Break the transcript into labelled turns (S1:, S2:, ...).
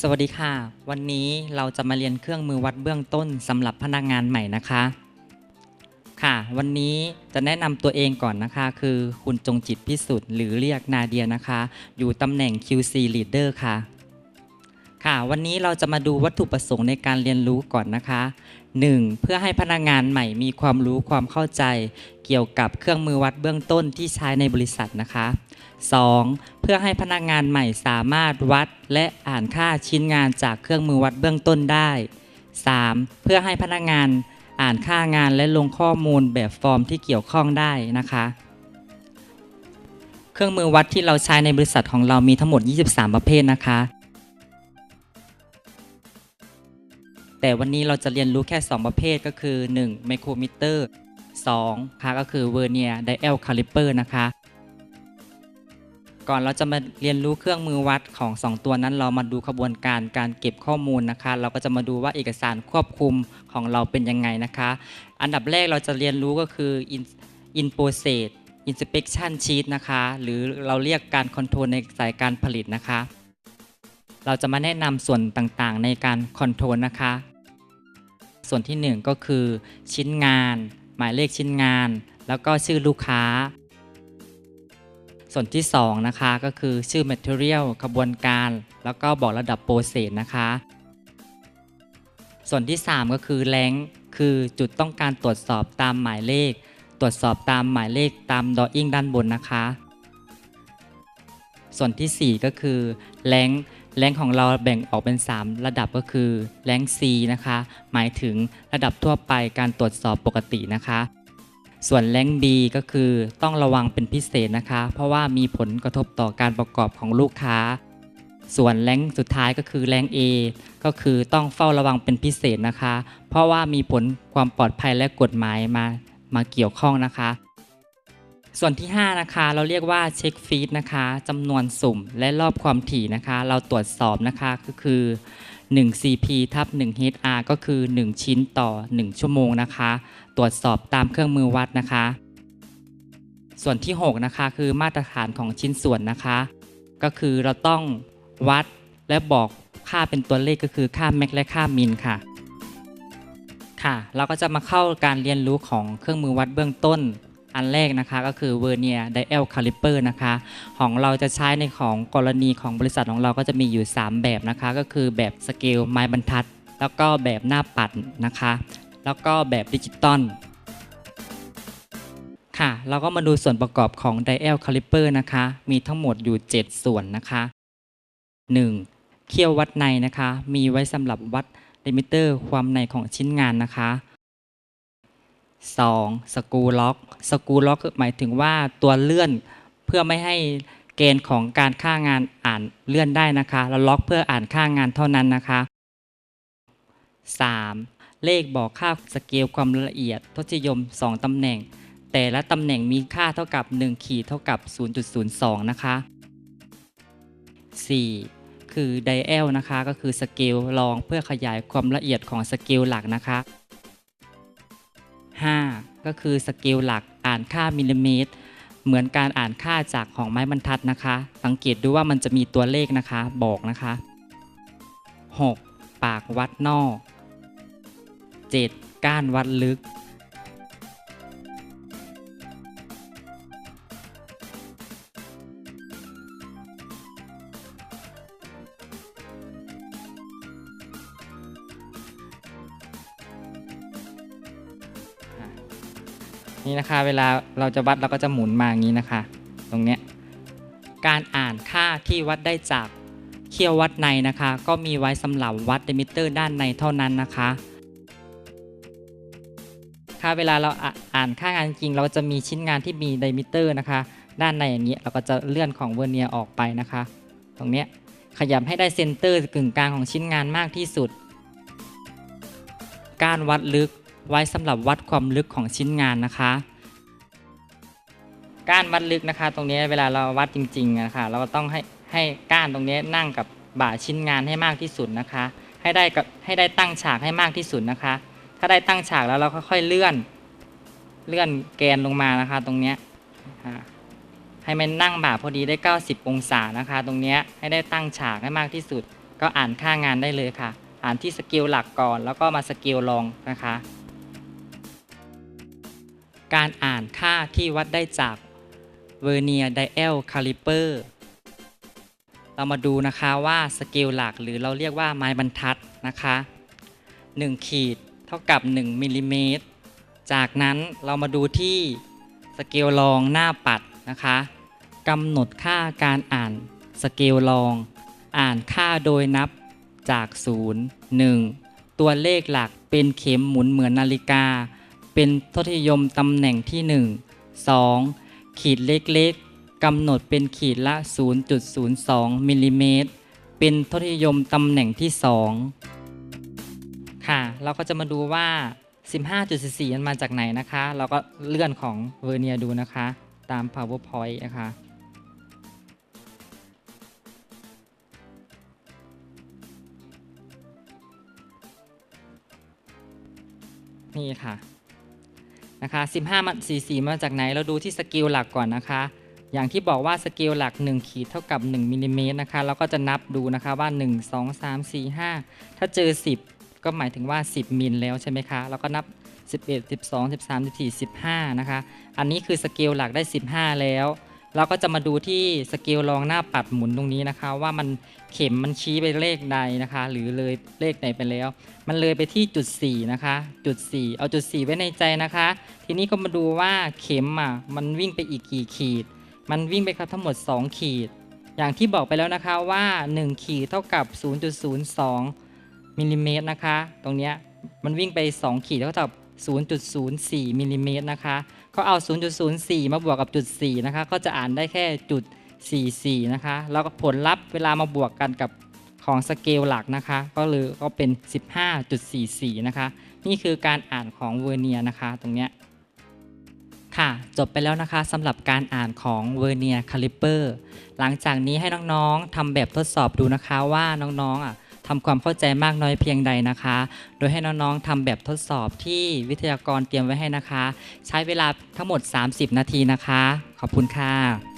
S1: สวัสดีค่ะ วันนี้เราจะมาเรียนเครื่องมือวัดเบื้องต้นสำหรับพนักงานใหม่นะคะ ค่ะ วันนี้จะแนะนำตัวเองก่อนนะคะ คือคุณจงจิตพิสุทธิ์หรือเรียกนาเดียนะคะ อยู่ตำแหน่ง QC Leader ค่ะ ค่ะ วันนี้เราจะมาดูวัตถุประสงค์ในการเรียนรู้ก่อนนะคะ 1. เพื่อให้พนักงานใหม่มีความรู้ความเข้าใจ เกี่ยวกับเครื่องมือวัดเบื้องต้นที่ใช้ในบริษัทนะคะ 2. เพื่อให้พนักงานใหม่สามารถวัดและอ่านค่าชิ้นงานจากเครื่องมือวัดเบื้องต้นได้ 3. เพื่อให้พนักงานอ่านค่างานและลงข้อมูลแบบฟอร์มที่เกี่ยวข้องได้นะคะ เครื่องมือวัดที่เราใช้ในบริษัทของเรามีทั้งหมด 23 ประเภทนะคะ แต่วันนี้เราจะเรียนรู้แค่ 2 ประเภทก็คือ 1. ไมโครมิเตอร์2ค่ะก็คือเวอร์เนียไดเอลคาลิเปอร์นะคะ ก่อนเราจะมาเรียนรู้เครื่องมือวัดของ 2 ตัวนั้นเรามาดูขบวนการการเก็บข้อมูลนะคะ เราก็จะมาดูว่าเอกสารควบคุมของเราเป็นยังไงนะคะ อันดับแรกเราจะเรียนรู้ก็คือ in- in process inspection sheet นะคะ หรือเราเรียกการคอนโทรลในสายการผลิตนะคะ เราจะมาแนะนำส่วนต่างๆ ในการคอนโทรลนะคะ ส่วนที่ 1 ก็คือชิ้นงาน หมายเลขชิ้นงาน แล้วก็ชื่อลูกค้า ส่วนที่ 2 นะคะ ก็คือชื่อ Material ขบวนการ แล้วก็บอกระดับโปรเซสนะคะ ส่วนที่ 3 ก็คือแรงคือจุดต้องการตรวจสอบตามหมายเลข ตรวจสอบตามหมายเลขตามดออิ่งด้านบนนะคะ ส่วนทีสี่4 ก็คือแรง แรงของเราแบ่งออกเป็น 3 ระดับก็คือแรง C นะคะ หมายถึงระดับทั่วไปการตรวจสอบปกตินะคะ ส่วนแรง B ก็คือต้องระวังเป็นพิเศษนะคะ เพราะว่ามีผลกระทบต่อการประกอบของลูกค้า ส่วนแรงสุดท้ายก็คือแรง A ก็คือต้องเฝ้าระวังเป็นพิเศษนะคะ เพราะว่ามีผลความปลอดภัยและกฎหมายมามาเกี่ยวข้องนะคะ ส่วนที่ 5 นะคะ เราเรียกว่าเช็คฟีดนะคะจำนวนสุ่มและรอบความถี่นะคะ เราตรวจสอบนะคะก็คือ1 CP ทับ1 HR ก็คือ 1 ชิ้นต่อ 1 ชั่วโมงนะคะ ตรวจสอบตามเครื่องมือวัดนะคะ ส่วนที่ 6 นะคะ คือมาตรฐานของชิ้นส่วนนะคะ ก็คือเราต้องวัดและบอกค่าเป็นตัวเลขก็คือค่าแม็กและค่ามินค่ะ ค่ะ เราก็จะมาเข้าการเรียนรู้ของเครื่องมือวัดเบื้องต้น อันแรกนะคะก็คือเวอร์เนียไดเอลคาลิเปอร์นะคะ ของเราจะใช้ในของกรณีของบริษัทของเราก็จะมีอยู่ 3 แบบนะคะ ก็คือแบบสเกลไม้บรรทัด แล้วก็แบบหน้าปัดนะคะ แล้วก็แบบดิจิตอลค่ะ เราก็มาดูส่วนประกอบของไดเอลคาลิเปอร์นะคะ มีทั้งหมดอยู่ 7 ส่วนนะคะ 1. เขี้ยววัดในนะคะ มีไว้สำหรับวัดลิมิเตอร์ความในของชิ้นงานนะคะ 2. สกูล็อกสกูล็อกหมายถึงว่าตัวเลื่อนเพื่อไม่ให้เกณฑ์ของการค่างานอ่านเลื่อนได้นะคะแล้วล็อกเพื่ออ่านค่างานเท่านั้นนะคะ 3. เลขบอกค่าสเกลความละเอียดทศนิยม 2ตำแหน่ง แต่ละตำแหน่งมีค่าเท่ากับ 1 ขีดเท่ากับ 0.02 นะคะ 4. คือไดเอลนะคะก็คือสเกลรองเพื่อขยายความละเอียดของสเกลหลักนะคะ 5 ก็คือสเกลหลักอ่านค่ามิลลิเมตร เหมือนการอ่านค่าจากของไม้บรรทัดนะคะ สังเกตดูว่ามันจะมีตัวเลขนะคะบอกนะคะ 6. ปากวัดนอก 7. ก้านวัดลึก นี่นะคะ เวลาเราจะวัดเราก็จะหมุนมาอย่างนี้นะคะ ตรงเนี้ยการอ่านค่าที่วัดได้จากเขี้ยววัดในนะคะ ก็มีไว้สำหรับวัดเดมิเตอร์ด้านในเท่านั้นนะคะค่ะเวลาเราอะอ่านค่างานจริง เราจะมีชิ้นงานที่มีไดมิเตอร์นะคะ ด้านในอย่างนี้เราก็จะเลื่อนของเวอร์เนียออกไปนะคะ ตรงเนี้ยขยับให้ได้เซนเตอร์กึ่งกลางของชิ้นงานมากที่สุด การวัดลึก ไว้สำหรับวัดความลึกของชิ้นงานนะคะ ก้านวัดลึกนะคะ ตรงนี้เวลาเราวัดจริงๆนะคะเราก็ต้องให้ให้ก้านตรงนี้นั่งกับบ่าชิ้นงานให้มากที่สุดนะคะ ให้ได้กับให้ได้ตั้งฉากให้มากที่สุดนะคะ ถ้าได้ตั้งฉากแล้วเราค่อยๆเลื่อนเลื่อนแกนลงมานะคะ ตรงนี้ให้มันนั่งบ่าพอดีได้ 90 องศานะคะ ตรงนี้ให้ได้ตั้งฉากให้มากที่สุด ก็อ่านค่างานได้เลยค่ะ อ่านที่สกิลหลักก่อน แล้วก็มาสกิลรองนะคะ การอ่านค่าที่วัดได้จากเวอร์เนียไดเอลคาลิเปอร์เรามาดูนะคะว่าสเกลหลักหรือเราเรียกว่าไม้บรรทัดนะคะ 1 ขีดเท่ากับ 1มิลลิเมตร จากนั้นเรามาดูที่สเกลรองหน้าปัดนะคะกำหนดค่าการอ่านสเกลรอง อ่านค่าโดยนับจาก 0 1 ตัวเลขหลักเป็นเข็มหมุนเหมือนนาฬิกา เป็นทศนิยมตำแหน่งที่ 1 2 ขีดเล็กๆกำหนดเป็นขีดละ 0.02มิลลิเมตรเป็นทศนิยมตำแหน่งที่ 2 ค่ะ เราก็จะมาดูว่า 15.44มันมาจากไหนนะคะ เราก็เลื่อนของเวอร์เนียดูนะคะ ตาม powerpoint นะคะนี่ค่ะ นะคะ15มัน44มาจากไหนเราดูที่สกิลหลักก่อนนะคะ อย่างที่บอกว่าสกิลหลัก 1 ขีดเท่ากับ1มิลลิเมตรนะคะเราก็จะนับดูนะคะว่า 1 2 3 4 5 ถ้าเจอ 10 ก็หมายถึงว่า 10 มิลแล้วใช่ไหมคะเราก็นับ 11 12 13 14 15 นะคะ อันนี้คือสกิลหลักได้ 15 แล้ว เราก็จะมาดูที่สเกลรองหน้าปัดหมุนตรงนี้นะคะ ว่ามันเข็มมันชี้ไปเลขใดนะคะ หรือเลยเลขไหนไปแล้ว มันเลยไปที่จุด4นะคะ จุด 4 เอาจุด 4 ไว้ในใจนะคะ ทีนี้ก็มาดูว่าเข็มอะมันวิ่งไปอีกกี่ขีด มันวิ่งไปครับทั้งหมด 2 ขีด อย่างที่บอกไปแล้วนะคะว่า 1 ขีดเท่ากับ 0.02มิลลิเมตรนะคะ ตรงเนี้ยมันวิ่งไป 2 ขีดเท่ากับ 0.04มิลลิเมตรนะคะก็เอา 0.04 มาบวกกับจุด4นะคะก็จะอ่านได้แค่จุด44นะคะแล้วก็ผลลัพธ์เวลามาบวกกันกับของสเกลหลักนะคะ ก็เลยก็เป็น 15.44 นะคะ นี่คือการอ่านของเวอร์เนียนะคะตรงเนี้ยค่ะ จบไปแล้วนะคะสำหรับการอ่านของเวอร์เนียคาลิเปอร์หลังจากนี้ให้น้องๆทำแบบทดสอบดูนะคะว่าน้องๆอะ ทำความเข้าใจมากน้อยเพียงใดนะคะ โดยให้น้องๆทำแบบทดสอบที่วิทยากรเตรียมไว้ให้นะคะ ใช้เวลาทั้งหมด 30 นาทีนะคะ ขอบคุณค่ะ